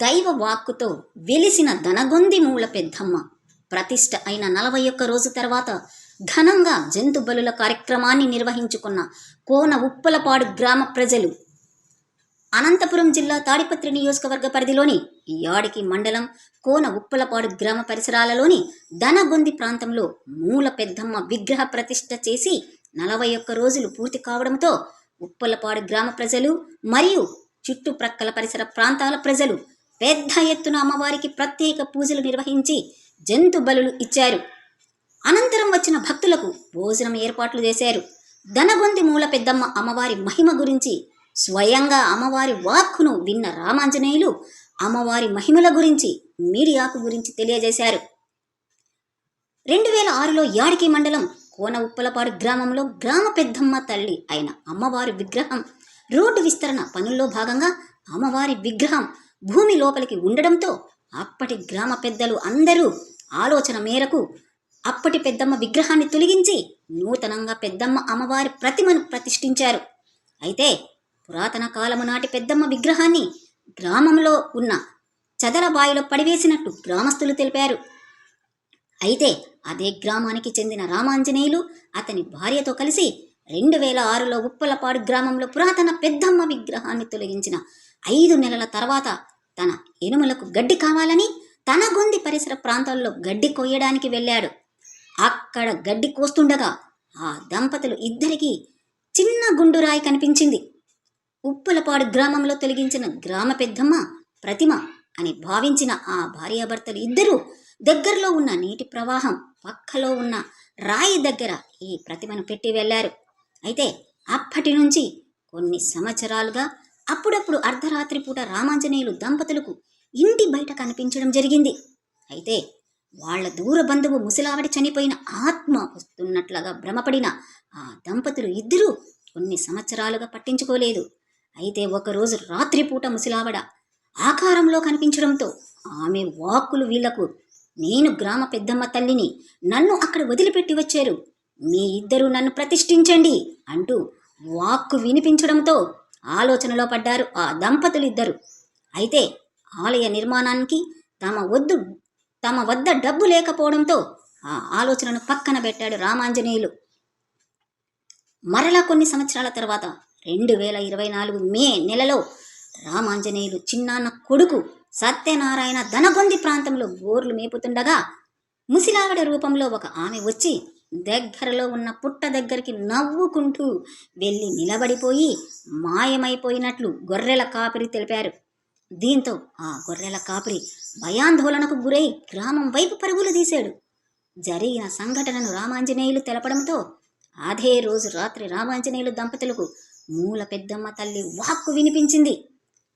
దైవ వాక్కుతో వెలిసిన ధనగొంది మూల పెద్దమ్మ. ప్రతిష్ట అయిన నలభై ఒక్క రోజు తర్వాత ఘనంగా జంతు బలుల కార్యక్రమాన్ని నిర్వహించుకున్న కోన ఉప్పలపాడు గ్రామ ప్రజలు అనంతపురం జిల్లా తాడిపత్రి నియోజకవర్గ పరిధిలోని యాడికి మండలం కోన ఉప్పలపాడు గ్రామ పరిసరాలలోని ధనగొంది ప్రాంతంలో మూల పెద్దమ్మ విగ్రహ ప్రతిష్ఠ చేసి నలభై ఒక్క రోజులు పూర్తి కావడంతో ఉప్పలపాడు గ్రామ ప్రజలు మరియు చుట్టుప్రక్కల పరిసర ప్రాంతాల ప్రజలు పెద్ద ఎత్తున అమ్మవారికి ప్రత్యేక పూజలు నిర్వహించి జంతు బలులు ఇచ్చారు. అనంతరం వచ్చిన భక్తులకు భోజనం ఏర్పాట్లు చేశారు. ధనగొంతి మూల పెద్దమ్మ అమ్మవారి మహిమ గురించి స్వయంగా అమ్మవారి వాక్కును విన్న రామాంజనేయులు అమ్మవారి మహిమల గురించి మీడియాకు గురించి తెలియజేశారు. రెండు వేల ఆరులో యాడికి మండలం కోన ఉప్పలపాడు గ్రామంలో గ్రామ పెద్దమ్మ తల్లి అయిన అమ్మవారి విగ్రహం రోడ్డు విస్తరణ పనుల్లో భాగంగా అమ్మవారి విగ్రహం భూమి లోపలికి ఉండడంతో అప్పటి గ్రామ పెద్దలు అందరూ ఆలోచన మేరకు అప్పటి పెద్దమ్మ విగ్రహాన్ని తొలగించి నూతనంగా పెద్దమ్మ అమ్మవారి ప్రతిమను ప్రతిష్ఠించారు. అయితే పురాతన కాలము నాటి పెద్దమ్మ విగ్రహాన్ని గ్రామంలో ఉన్న చదలబాయిలో పడివేసినట్టు గ్రామస్తులు తెలిపారు. అయితే అదే గ్రామానికి చెందిన రామాంజనేయులు అతని భార్యతో కలిసి రెండు వేల ఆరులో ఉప్పలపాడు గ్రామంలో పురాతన పెద్దమ్మ విగ్రహాన్ని తొలగించిన ఐదు నెలల తర్వాత తన ఎనుములకు గడ్డి కావాలని తన గొంది పరిసర ప్రాంతాల్లో గడ్డి కొయ్యడానికి వెళ్ళాడు. అక్కడ గడ్డి కోస్తుండగా ఆ దంపతులు ఇద్దరికీ చిన్న గుండురాయి కనిపించింది. ఉప్పులపాడు గ్రామంలో తొలగించిన గ్రామ పెద్దమ్మ ప్రతిమ అని భావించిన ఆ భార్యాభర్తలు ఇద్దరూ దగ్గరలో ఉన్న నీటి ప్రవాహం పక్కలో ఉన్న రాయి దగ్గర ఈ ప్రతిమను పెట్టి వెళ్ళారు. అయితే అప్పటి నుంచి కొన్ని సంవత్సరాలుగా అప్పుడప్పుడు అర్ధరాత్రి పూట రామాంజనేయులు దంపతులకు ఇంటి బయట కనిపించడం జరిగింది. అయితే వాళ్ళ దూర బంధువు ముసలావిడ చనిపోయిన ఆత్మ వస్తున్నట్లుగా భ్రమపడిన ఆ దంపతులు ఇద్దరూ కొన్ని సంవత్సరాలుగా పట్టించుకోలేదు. అయితే ఒకరోజు రాత్రిపూట ముసలావిడ ఆకారంలో కనిపించడంతో ఆమె వాక్కులు వీళ్ళకు నేను గ్రామ పెద్దమ్మ తల్లిని నన్ను అక్కడ వదిలిపెట్టి వచ్చారు. మీ ఇద్దరు నన్ను ప్రతిష్ఠించండి అంటూ వాక్కు వినిపించడంతో ఆలోచనలో పడ్డారు ఆ దంపతులిద్దరు. అయితే ఆలయ నిర్మాణానికి తమ వద్దు తమ వద్ద డబ్బు లేకపోవడంతో ఆ ఆలోచనను పక్కన పెట్టాడు రామాంజనేయులు. మరలా కొన్ని సంవత్సరాల తర్వాత రెండు వేల ఇరవై నాలుగు మే నెలలో రామాంజనేయులు చిన్నాన్న కొడుకు సత్యనారాయణ ధనగొంది ప్రాంతంలో గోర్లు మేపుతుండగా ముసిలావిడ రూపంలో ఒక ఆమె వచ్చి దగ్గరలో ఉన్న పుట్ట దగ్గరికి నవ్వుకుంటూ వెళ్ళి నిలబడిపోయి మాయమైపోయినట్లు గొర్రెల కాపిరి తెలిపారు. దీంతో ఆ గొర్రెల కాపిరి భయాందోళనకు గురై గ్రామం వైపు పరుగులు తీశాడు. జరిగిన సంఘటనను రామాంజనేయులు తెలపడంతో అదే రోజు రాత్రి రామాంజనేయులు దంపతులకు మూల పెద్దమ్మ తల్లి వాక్కు వినిపించింది.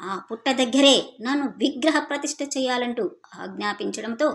ఆ పుట్ట దగ్గరే నన్ను విగ్రహ ప్రతిష్ఠ చేయాలంటూ ఆజ్ఞాపించడంతో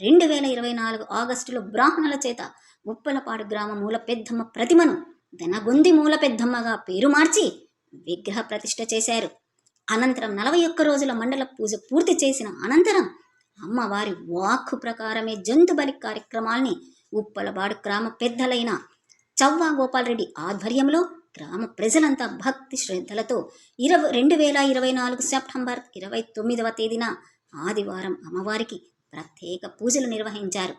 రెండు వేల ఇరవై నాలుగు ఆగస్టులో బ్రాహ్మణుల చేత ఉప్పలపాడు గ్రామ మూల పెద్దమ్మ ప్రతిమను దనగొంది మూల పెద్దమ్మగా పేరు మార్చి విగ్రహ ప్రతిష్ఠ చేశారు. అనంతరం నలభై ఒక్క రోజుల మండల పూజ పూర్తి చేసిన అనంతరం అమ్మవారి వాక్కు ప్రకారమే జంతు బలి కార్యక్రమాల్ని ఉప్పలపాడు గ్రామ పెద్దలైన చవ్వా గోపాలరెడ్డి ఆధ్వర్యంలో గ్రామ ప్రజలంతా భక్తి శ్రద్ధలతో ఇరవై రెండు వేల ఇరవై నాలుగు సెప్టెంబర్ ఇరవై తొమ్మిదవ తేదీన ఆదివారం అమ్మవారికి ప్రత్యేక పూజలు నిర్వహించారు.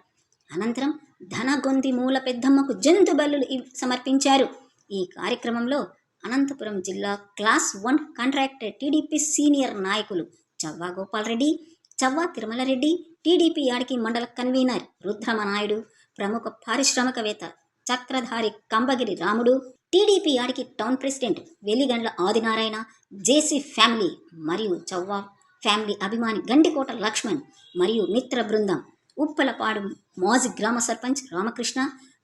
అనంతరం ధనగొంది మూల పెద్దమ్మకు జంతు బలులు సమర్పించారు. ఈ కార్యక్రమంలో అనంతపురం జిల్లా class one contractor TDP senior నాయకులు చవ్వా గోపాలరెడ్డి చవ్వా తిరుమలరెడ్డి టీడీపీ యాడికి మండల కన్వీనర్ రుద్రమనాయుడు ప్రముఖ పారిశ్రామికవేత్త Chakradhari Kambagiri Ramudu TDP Yadiki town president Veligandla Adinarayana JC family మరియు చవ్వా ఫ్యామిలీ అభిమాని గండికోట లక్ష్మణ్ మరియు మిత్ర బృందం ఉప్పలపాడు మాజీ గ్రామ సర్పంచ్ రామకృష్ణ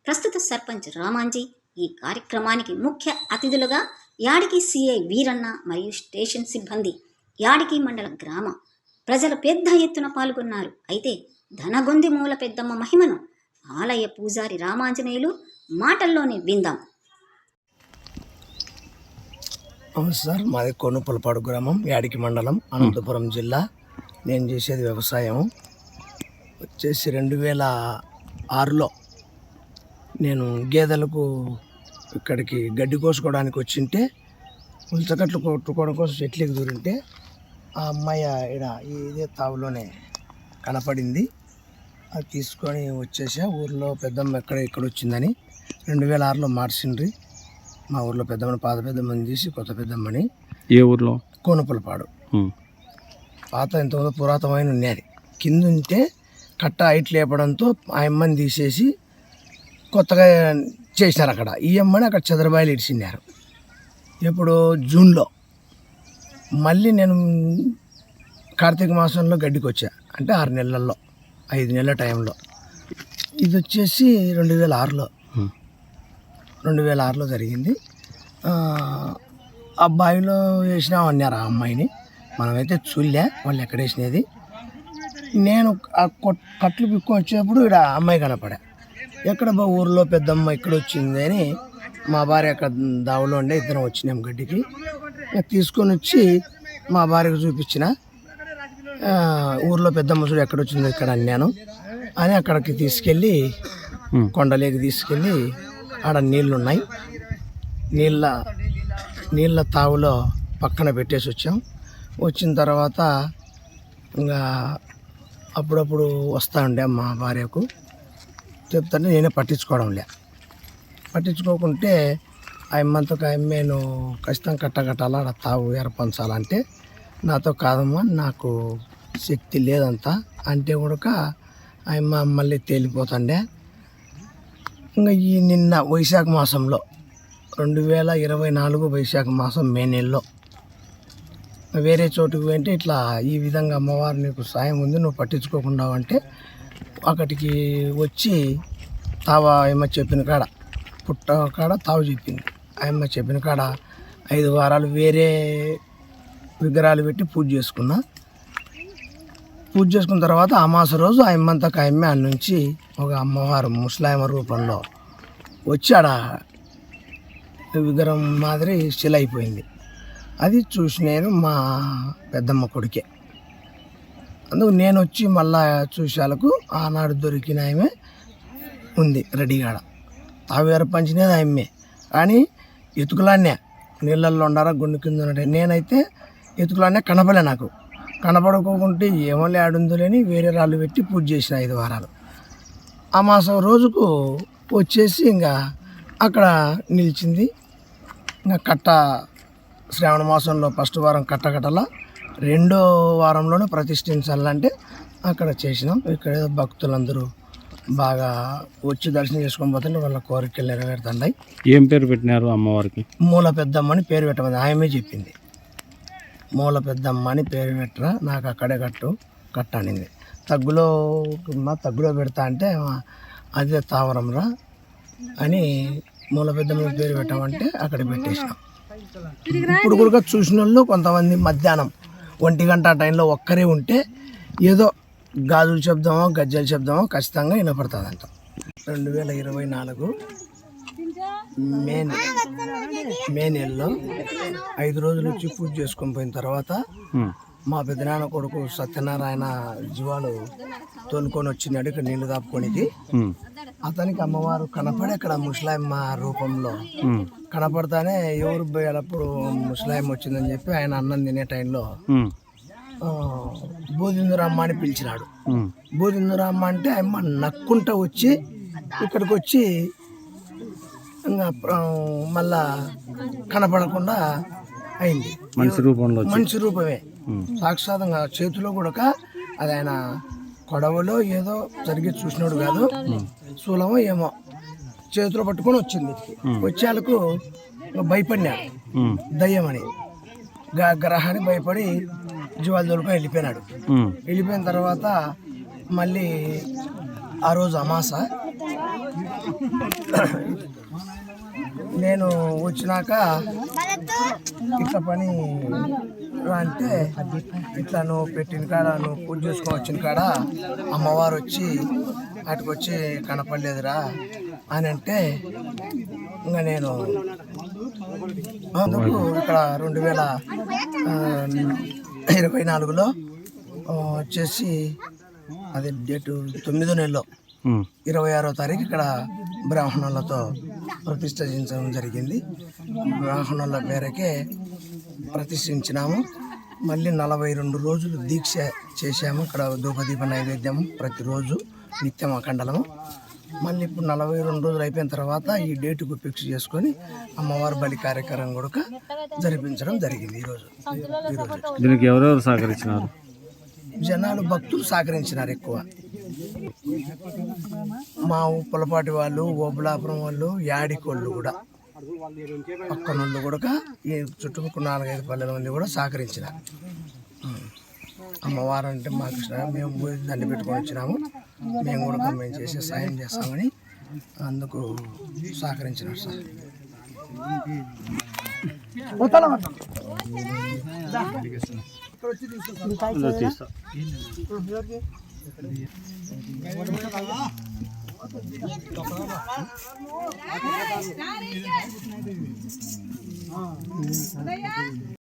ప్రస్తుత సర్పంచ్ రామాంజీ ఈ కార్యక్రమానికి ముఖ్య అతిథులుగా యాడికి సిఐ వీరన్న మరియు స్టేషన్ సిబ్బంది యాడికి మండల గ్రామ ప్రజలు పెద్ద ఎత్తున పాల్గొన్నారు. అయితే ధనగొంది మూల పెద్దమ్మ మహిమను ఆలయ పూజారి రామాంజనేయులు మాటల్లోనే విందాం. అవును సార్. మాది కొనుపలపాడు గ్రామం యాడికి మండలం అనంతపురం జిల్లా. నేను చేసేది వ్యవసాయం వచ్చేసి రెండు వేల ఆరులో నేను గేదెలకు ఇక్కడికి గడ్డి కోసుకోవడానికి వచ్చింటే ఉల్చకట్లు కొట్టుకోవడం కోసం చెట్లకి దూరింటే ఆ అమ్మాయి ఈడ ఇదే తావులోనే కనపడింది. అది తీసుకొని వచ్చేసా. ఊర్లో పెద్దమ్మ ఎక్కడ ఇక్కడ వచ్చిందని. రెండు వేల ఆరులో మార్చిండ్రి. మా ఊర్లో పెద్దమ్మని పాత పెద్దమ్మని తీసి కొత్త పెద్దమ్మని ఏ ఊర్లో? కోనపులపాడు. పాత ఎంతమంది పురాతనమైన ఉన్నది కింద ఉంటే కట్ట హైట్ లేపడంతో ఆ అమ్మని తీసేసి కొత్తగా చేసినారు అక్కడ. ఈ అమ్మని అక్కడ చంద్రబాయిలు ఇడిచినారు ఇప్పుడు జూన్లో. మళ్ళీ నేను కార్తీక మాసంలో గడ్డికి వచ్చా. అంటే ఆరు నెలల్లో ఐదు నెలల టైంలో. ఇది వచ్చేసి రెండు వేల ఆరులో. రెండు వేల ఆరులో జరిగింది. ఆ, అబ్బాయిలో వేసినా అన్నారు ఆ అమ్మాయిని? మనమైతే చూడలే వాళ్ళు ఎక్కడ వేసినది? నేను ఆ కొట్- కట్లు పిక్కొని వచ్చేప్పుడు ఇక్కడ అమ్మాయి కనపడా. ఎక్కడ బా ఊర్లో పెద్దమ్మ ఇక్కడ వచ్చింది అని మా భార్య అక్కడ దావలో ఉండే ఇద్దరం వచ్చినాం గడ్డికి. తీసుకొని వచ్చి మా భార్యకు చూపించిన. ఊర్లో పెద్దమ్మ చూడు ఎక్కడ వచ్చిందో ఇక్కడ అన్నాను. అని అక్కడికి తీసుకెళ్ళి. కొండలేకి తీసుకెళ్ళి ఆడ నీళ్ళు ఉన్నాయి నీళ్ళ నీళ్ళ తావులో పక్కన పెట్టేసి వచ్చాం. వచ్చిన తర్వాత ఇంకా అప్పుడప్పుడు వస్తూ ఉండే మా భార్యకు. చెప్తాను నేనే పట్టించుకోవడం లే. పట్టించుకోకుంటే ఆ అమ్మంతో నేను ఖచ్చితంగా కట్టగట్టాలా ఆడ తావు ఏర్పంచాలంటే నాతో కాదమ్మా నాకు శక్తి లేదంతా అంటే కూడా ఆ అమ్మ మళ్ళీ తేలిపోతుండే. ఇంకా ఈ నిన్న వైశాఖ మాసంలో రెండు వేల ఇరవై నాలుగు వైశాఖ మాసం మే నెలలో. వేరే చోటుకు వెంటే ఇట్లా ఈ విధంగా అమ్మవారు నీకు సాయం ఉంది నువ్వు పట్టించుకోకుండా అంటే అక్కడికి వచ్చి తావ ఏమో చెప్పిన కాడ పుట్ట కాడ తావు చెప్పింది ఆయమ్మ చెప్పిన కాడ ఐదు వారాలు వేరే విగ్రహాలు పెట్టి పూజ చేసుకున్నా. పూజ చేసుకున్న తర్వాత అమాస రోజు ఆయమ్మంతా ఆయమ్మ ఆడ నుంచి ఒక అమ్మవారు ముస్లాయమ రూపంలో వచ్చి ఆడ విగ్రహం మాదిరి శిల అయిపోయింది. అది చూసి నేను మా పెద్దమ్మ కొడుకే. అందుకు నేను వచ్చి మళ్ళా చూసేలకు ఆనాడు దొరికిన ఆమె ఉంది రెడీగాడ. తావేర పంచినది ఆమె. కానీ ఎతుకులాన్నే నీళ్ళల్లో ఉండారా గుండె కింద ఉండే నేనైతే ఎతుకులాన్నే కనపలే నాకు. కనపడకోకుంటే ఏమో లేడుందులేని వేరే రాళ్ళు పెట్టి పూజ చేసిన ఐదు వారాలు. ఆ మాసం రోజుకు వచ్చేసి ఇంకా అక్కడ నిలిచింది. ఇంకా కట్ట శ్రావణ మాసంలో ఫస్ట్ వారం కట్ట కట్టల రెండో వారంలోనే ప్రతిష్ఠించాలంటే అక్కడ చేసినాం. ఇక్కడ భక్తులందరూ బాగా వచ్చి దర్శనం చేసుకొని పోతుంటే వాళ్ళ కోరికలు నెరవేరుతున్నాయి. ఏం పేరు పెట్టినారు అమ్మవారికి? మూల పెద్దమ్మ అని పేరు పెట్టమని ఆయమే చెప్పింది మూల పెద్దమ్మ అని పేరు పెట్టరా నాకు అక్కడే కట్టు కట్టనింది. తగ్గులో మా తగ్గులో పెడతా అంటే అదే తావరంరా అని మూల పెద్దమ్మ పేరు పెట్టమంటే అక్కడ పెట్టేసినాం. ఇప్పుడు కూడా చూసిన వాళ్ళు కొంతమంది మధ్యాహ్నం ఒంటి గంట ఆ టైంలో ఒక్కరే ఉంటే ఏదో గాజుల శబ్దమో గజ్జల శబ్దమో ఖచ్చితంగా వినపడుతుందంట. రెండు వేల ఇరవై నాలుగు మే మే నెలలో ఐదు రోజులు వచ్చి పూజ చేసుకొని పోయిన తర్వాత. మా పెద్దనాన్న కొడుకు సత్యనారాయణ జీవాలు తోలుకొని వచ్చినాడు ఇక్కడ నీళ్ళు దాపుకోనికి ఉమ్. అతనికి అమ్మవారు కనపడి అక్కడ ముస్లాయమ్మ రూపంలో. కనపడతానే ఎవరు పోయేటప్పుడు ముస్లాయమ్మ వచ్చిందని చెప్పి ఆయన అన్నం తినే టైంలో బోధిందురమ్మ అని పిలిచినాడు. బోధిందురమ్మ అంటే అమ్మ నక్కుంటా వచ్చి ఇక్కడికి వచ్చి ఇంకా మళ్ళా కనపడకుండా అయింది. మనిషి రూపంలో మనిషి రూపమే. సాక్షాత్గా చేతిలో కూడా అది ఆయన కొడవలో ఏదో జరిగి చూసినాడు కాదు శూలమో ఏమో చేతిలో పట్టుకొని వచ్చింది. వచ్చేళ్ళకు భయపడినాడు. దయ్యమని. గ- గ్రహానికి భయపడి జీవాలు దొరుకుని వెళ్ళిపోయినాడు. వెళ్ళిపోయిన తర్వాత మళ్ళీ ఆ రోజు అమాస. నేను వచ్చినాక ఇట్లా పని అంటే ఇట్లా నువ్వు పెట్టిన కాడ నువ్వు పూజ చేసుకొని వచ్చిన కాడ అమ్మవారు వచ్చి అటుకు వచ్చి కనపడలేదురా అని అంటే ఇంకా నేను అందుకు ఇక్కడ రెండు వేల ఇరవై నాలుగులో వచ్చేసి అది డేటు తొమ్మిదో నెలలో. ఇరవై ఆరో తారీఖు ఇక్కడ బ్రాహ్మణులతో ప్రతిష్ఠించడం జరిగింది. బ్రాహ్మణుల మేరకే ప్రతిష్ఠించినాము. మళ్ళీ నలభై రెండు రోజులు దీక్ష చేశాము. ఇక్కడ ధూపదీప నైవేద్యం ప్రతిరోజు నిత్యం అఖండలము. మళ్ళీ ఇప్పుడు నలభై రెండు రోజులు అయిపోయిన తర్వాత ఈ డేటుకు ఫిక్స్ చేసుకొని అమ్మవారి బలి కార్యక్రమం కూడా జరిపించడం జరిగింది ఈరోజు ఈరోజు దీనికి ఎవరెవరు సహకరించినారు? జనాలు భక్తులు సహకరించినారు ఎక్కువ. మా ఉప్పలపాటి వాళ్ళు ఓబులాపురం వాళ్ళు యాడికోళ్ళు కూడా. పక్కనుండి కూడా ఈ చుట్టుపక్కల నాలుగైదు పల్లెల మంది కూడా సహకరించినారు. అమ్మవారు అంటే మాకు మేము దండి పెట్టుకొని వచ్చినాము. మేము కూడా మేము చేసే సాయం చేస్తామని అందుకు సహకరించినారు సార్. ఇదో हा